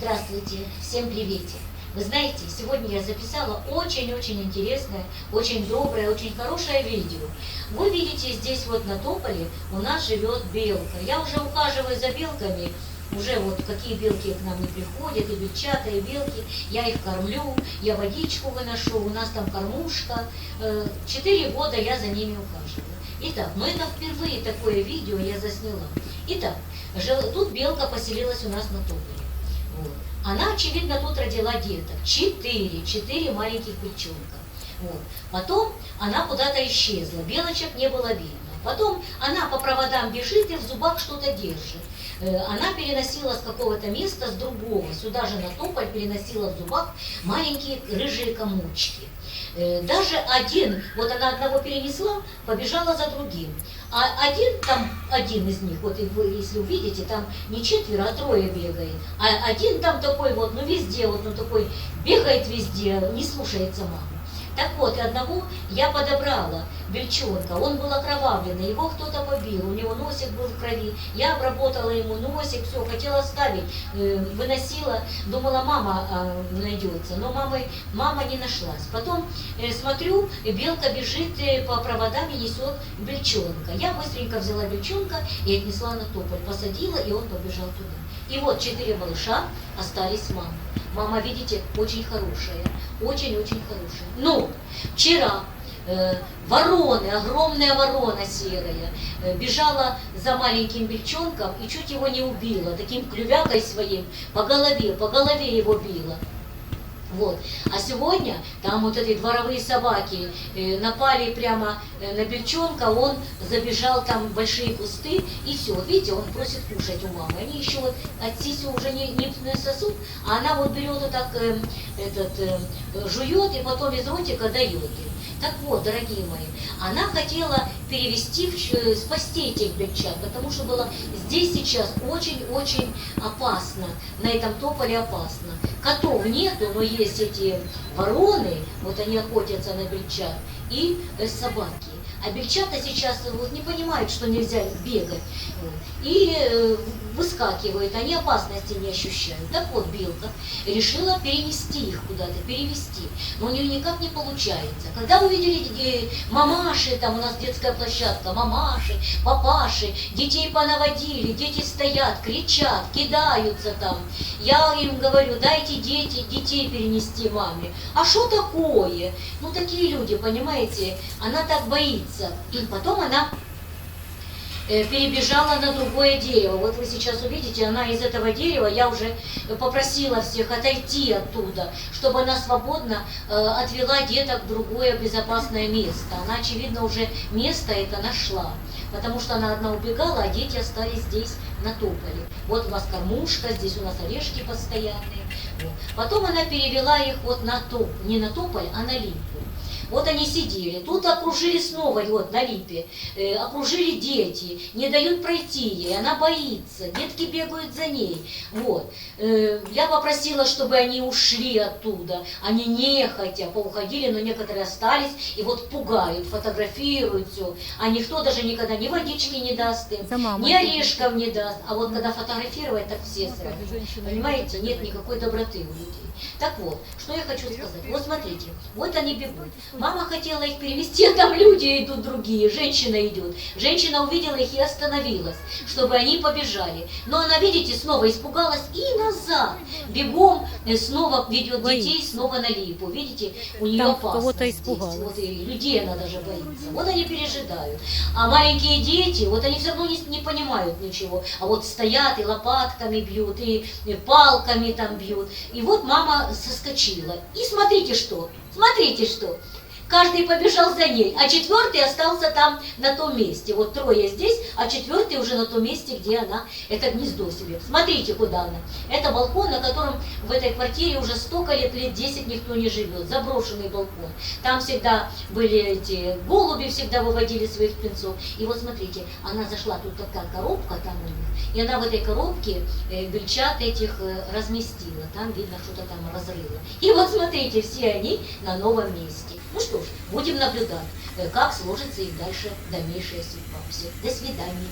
Здравствуйте, всем приветик. Вы знаете, сегодня я записала очень-очень интересное, очень доброе, очень хорошее видео. Вы видите, здесь вот на тополе у нас живет белка. Я уже ухаживаю за белками, уже вот какие белки к нам не приходят, и бельчата, и белки. Я их кормлю, я водичку выношу, у нас там кормушка. Э, Четыре года я за ними ухаживаю. Итак, ну это впервые такое видео я засняла. Итак, тут белка поселилась у нас на тополе. Вот. Она, очевидно, тут родила деток. Четыре, четыре маленьких бельчонка. Вот. Потом она куда-то исчезла, белочек не было видно. Потом она по проводам бежит и в зубах что-то держит. Э, Она переносила с какого-то места, с другого, сюда же на тополь переносила в зубах маленькие рыжие комочки. Э, Даже один, вот она одного перенесла, побежала за другим. А один, там один из них, вот вы, если увидите, там не четверо, а трое бегает. А один там такой вот, ну везде, вот он такой бегает везде, не слушается маму. Так вот, и одного я подобрала, бельчонка, он был окровавленный, его кто-то побил, у него носик был в крови, я обработала ему носик, все, хотела ставить, э, выносила, думала, мама а, найдется, но мамы, мама не нашлась. Потом э, смотрю, белка бежит э, по проводам и несет бельчонка. Я быстренько взяла бельчонка и отнесла на тополь, посадила, и он побежал туда. И вот четыре малыша остались с мамой. Мама, видите, очень хорошая, очень-очень хорошая. Но вчера э, вороны, огромная ворона серая, э, бежала за маленьким бельчонком и чуть его не убила, таким клювякой своим по голове, по голове его била. Вот. А сегодня там вот эти дворовые собаки э, напали прямо э, на бельчонка, он забежал там в большие кусты, и все. Видите, он просит кушать у мамы. Они еще вот от сисю уже не, не, не а она вот берет вот так э, этот, э, жует и потом из ротика дает им. Так вот, дорогие мои, она хотела перевести, спасти этих бельчат, потому что было здесь сейчас очень-очень опасно, на этом тополе опасно. Котов нету, но есть эти вороны, вот они охотятся на бельчат, и э, собаки. А бельчата сейчас вот не понимают, что нельзя бегать. И э, выскакивают, они опасности не ощущают. Так вот, белка решила перенести их куда-то, перевести. Но у нее никак не получается. Когда увидели э, мамаши, там у нас детская площадка, мамаши, папаши, детей понаводили, дети стоят, кричат, кидаются там. Я им говорю, дайте дети, детей перенести маме. А что такое? Ну, такие люди, понимаете, она так боится. И потом она перебежала на другое дерево. Вот вы сейчас увидите, она из этого дерева, я уже попросила всех отойти оттуда, чтобы она свободно э, отвела деток в другое безопасное место. Она, очевидно, уже место это нашла, потому что она одна убегала, а дети остались здесь на тополе. Вот у нас кормушка, здесь у нас орешки постоянные. Вот. Потом она перевела их вот на топ, не на тополь, а на липу. Вот они сидели, тут окружили снова, вот на липе, э, окружили дети, не дают пройти ей, она боится, детки бегают за ней. Вот. Э, я попросила, чтобы они ушли оттуда, они нехотя поуходили, но некоторые остались и вот пугают, фотографируют все, а никто даже никогда ни водички не даст им, мамой ни орешков не даст, а вот когда фотографировать, так все сразу. Понимаете, нет никакой доброты у людей. Так вот, что я хочу сказать. Вот смотрите, вот они бегут. Мама хотела их перевести, а там люди идут другие, женщина идет. Женщина увидела их и остановилась, чтобы они побежали. Но она, видите, снова испугалась и назад. Бегом э, снова ведет детей снова на липу. Видите, у нее Там опасно кого-то здесь. испугалась. Вот и людей она даже боится. Вот они пережидают. А маленькие дети, вот они все равно не, не понимают ничего. А вот стоят и лопатками бьют, и, и палками там бьют. И вот мама соскочила. И смотрите что, смотрите что. Каждый побежал за ней, а четвертый остался там на том месте. Вот трое здесь, а четвертый уже на том месте, где она это гнездо себе. Смотрите, куда она. Это балкон, на котором в этой квартире уже столько лет, лет 10 никто не живет. Заброшенный балкон. Там всегда были эти голуби, всегда выводили своих птенцов. И вот смотрите, она зашла, тут такая коробка там у них, и она в этой коробке э, бельчат этих э, разместила. Там видно, что-то там разрыла. И вот смотрите, все они на новом месте. Ну что ж, будем наблюдать, э, как сложится их дальше дальнейшая судьба. Все, до свидания.